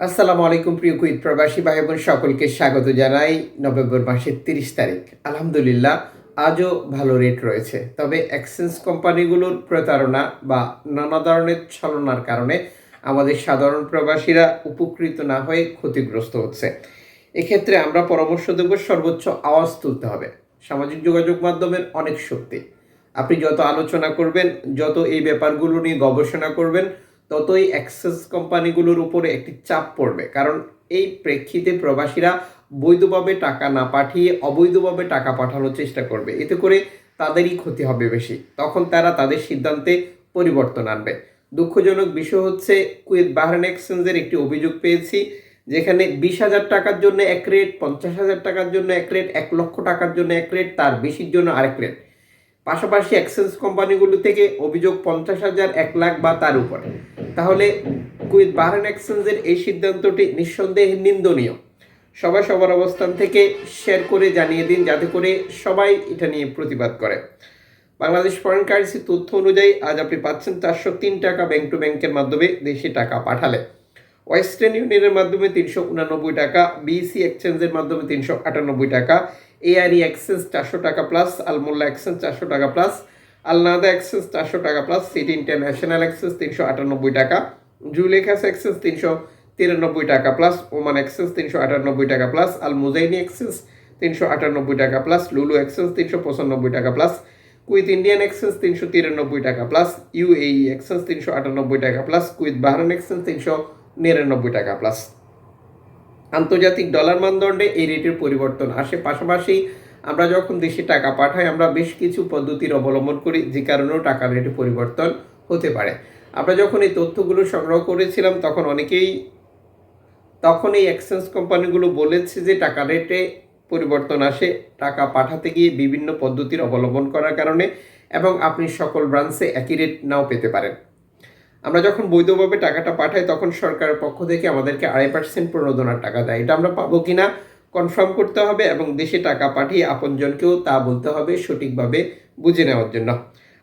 আসসালামু আলাইকুম প্রিয় কুইত প্রবাসী ভাই বোন সকলকে স্বাগত জানাই নভেম্বর মাসের তিরিশ তারিখ। আলহামদুলিল্লাহ, আজও ভালো রেট রয়েছে। তবে এক্সচেঞ্জ কোম্পানিগুলোর প্রতারণা বা নানা ধরনের ছলনার কারণে আমাদের সাধারণ প্রবাসীরা উপকৃত না হয়ে ক্ষতিগ্রস্ত হচ্ছে। এক্ষেত্রে আমরা পরামর্শ দেব, সর্বোচ্চ আওয়াজ তুলতে হবে। সামাজিক যোগাযোগ মাধ্যমের অনেক শক্তি। আপনি যত আলোচনা করবেন, যত এই ব্যাপারগুলো নিয়ে গবেষণা করবেন ততই অ্যাক্সেস কোম্পানিগুলোর উপরে একটি চাপ পড়বে। কারণ এই প্রেক্ষিতে প্রবাসীরা বৈধভাবে টাকা না পাঠিয়ে অবৈধভাবে টাকা পাঠানোর চেষ্টা করবে। এতে করে তাদেরই ক্ষতি হবে বেশি। তখন তারা তাদের সিদ্ধান্তে পরিবর্তন আনবে। দুঃখজনক বিষয় হচ্ছে, কুয়েত বাহরান এক্সচেঞ্জের একটি অভিযোগ পেয়েছি, যেখানে বিশ হাজার টাকার জন্য এক রেট পঞ্চাশ হাজার টাকার জন্য এক রেট এক লক্ষ টাকার জন্য এক রেট তার বেশির জন্য আরেক রেট পাশাপাশি এক্সচেঞ্জ কোম্পানিগুলো থেকে অভিযোগ পঞ্চাশ হাজার, এক লাখ বা তার উপরে। তাহলে কুইত বাহরান এক্সচেঞ্জের এই সিদ্ধান্তটি নিঃসন্দেহে নিন্দনীয়। সবাই সবার অবস্থান থেকে শেয়ার করে জানিয়ে দিন, যাতে করে সবাই এটা নিয়ে প্রতিবাদ করে। বাংলাদেশ ফরেন কারেন্সি তথ্য অনুযায়ী আজ আপনি পাচ্ছেন চারশো তিন টাকা ব্যাংক টু ব্যাংকের মাধ্যমে দেশে টাকা পাঠালে। ওয়েস্টার্ন ইউনিয়নের মাধ্যমে তিনশো উনানব্বই টাকা বিসি এক্সচেঞ্জের মাধ্যমে তিনশো আটানব্বই টাকা এআরই এক্সচেঞ্জ চারশো টাকা প্লাস আলমোল্লা এক্সচেঞ্জ চারশো টাকা প্লাস আলনাদা এক্সচেঞ্জ চারশো টাকা প্লাস সিটি ইন্টারন্যাশনাল এক্সচেঞ্জ তিনশো আটানব্বই টাকা জুলেখাস এক্সচেঞ্জ তিনশো তিরানব্বই টাকা প্লাস ওমান এক্সচেঞ্জ তিনশো আটানব্বই টাকা প্লাস আল মুজাইনি এক্সচেঞ্জ তিনশো আটানব্বই টাকা প্লাস লুলু এক্সচেঞ্জ তিনশো পঁচানব্বই টাকা প্লাস কুইথ ইন্ডিয়ান এক্সচেঞ্জ তিনশো তিরানব্বই টাকা প্লাস ইউএই এক্সচেঞ্জ তিনশো আটানব্বই টাকা প্লাস কুইথ বাহারান এক্সচেঞ্জ তিনশো নিরানব্বই টাকা প্লাস আন্তর্জাতিক ডলার মানদণ্ডে এই রেটের পরিবর্তন আসে। পাশাপাশি আমরা যখন দেশে টাকা পাঠাই, আমরা বেশ কিছু পদ্ধতির অবলম্বন করি, যে কারণেও টাকার রেটে পরিবর্তন হতে পারে। আমরা যখন এই তথ্যগুলো সংগ্রহ করেছিলাম, তখন অনেকেই, তখন এই এক্সচেঞ্জ কোম্পানিগুলো বলেছে যে টাকা রেটে পরিবর্তন আসে। টাকা পাঠাতে গিয়ে বিভিন্ন পদ্ধতির অবলম্বন করার কারণে এবং আপনি সকল ব্রাঞ্চে একই রেট নাও পেতে পারেন। আমরা যখন বৈধভাবে টাকাটা পাঠাই, তখন সরকারের পক্ষ থেকে আমাদেরকে আড়াই পার্সেন্ট প্রণোদনার টাকা দেয়। এটা আমরা পাবো কিনা কনফার্ম করতে হবে এবং দেশে টাকা পাঠিয়ে আপনজনকেও তা বলতে হবে সঠিকভাবে বুঝে নেওয়ার জন্য।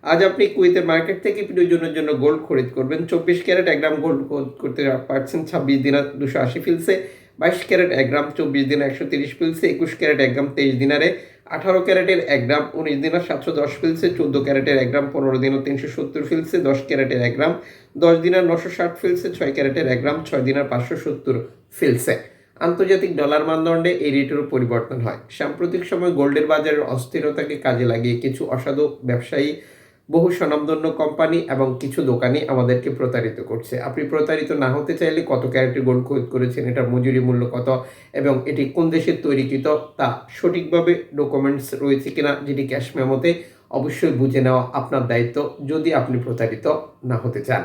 আজ আপনি কুয়েতের মার্কেট থেকে প্রয়োজনের জন্য গোল্ড খরিদ করবেন। চব্বিশ ক্যারেট এক গ্রাম গোল্ড করতে পারছেন ছাব্বিশ দিনার দুশো আশি ফিলসে বাইশ ক্যারেট এক গ্রাম, চব্বিশ দিনে একশো তিরিশ ফিলসে একুশ ক্যারেট এক গ্রাম, তেইশ দিনারে আঠারো ক্যারেটের এক গ্রাম উনিশ দিনার সাতশো দশ ফিলসে, চোদ্দ ক্যারেটের এক গ্রাম, পনেরো দিনার তিনশো সত্তর ফিলসে, দশ ক্যারেটের এক গ্রাম, দশ দিনার নশো ষাট ফিলসে, ছয় ক্যারেটের এক গ্রাম, ছয় দিনার পাঁচশো সত্তর ফিলসে। আন্তর্জাতিক ডলার মানদণ্ডে এই রেটেরও পরিবর্তন হয়। সাম্প্রতিক সময় গোল্ডের বাজারের অস্থিরতাকে কাজে লাগিয়ে কিছু অসাধু ব্যবসায়ী বহু স্বনামধন্য কোম্পানি এবং কিছু দোকানি আমাদেরকে প্রতারিত করছে। আপনি প্রতারিত না হতে চাইলে কত ক্যারেটের গোল্ড খোঁজ করেছেন, এটার মজুরি মূল্য কত এবং এটি কোন দেশের তৈরিকৃত তা সঠিকভাবে ডকুমেন্টস রয়েছে কিনা যেটি ক্যাশ মেমোতে অবশ্যই বুঝে নেওয়া আপনার দায়িত্ব যদি আপনি প্রতারিত না হতে চান।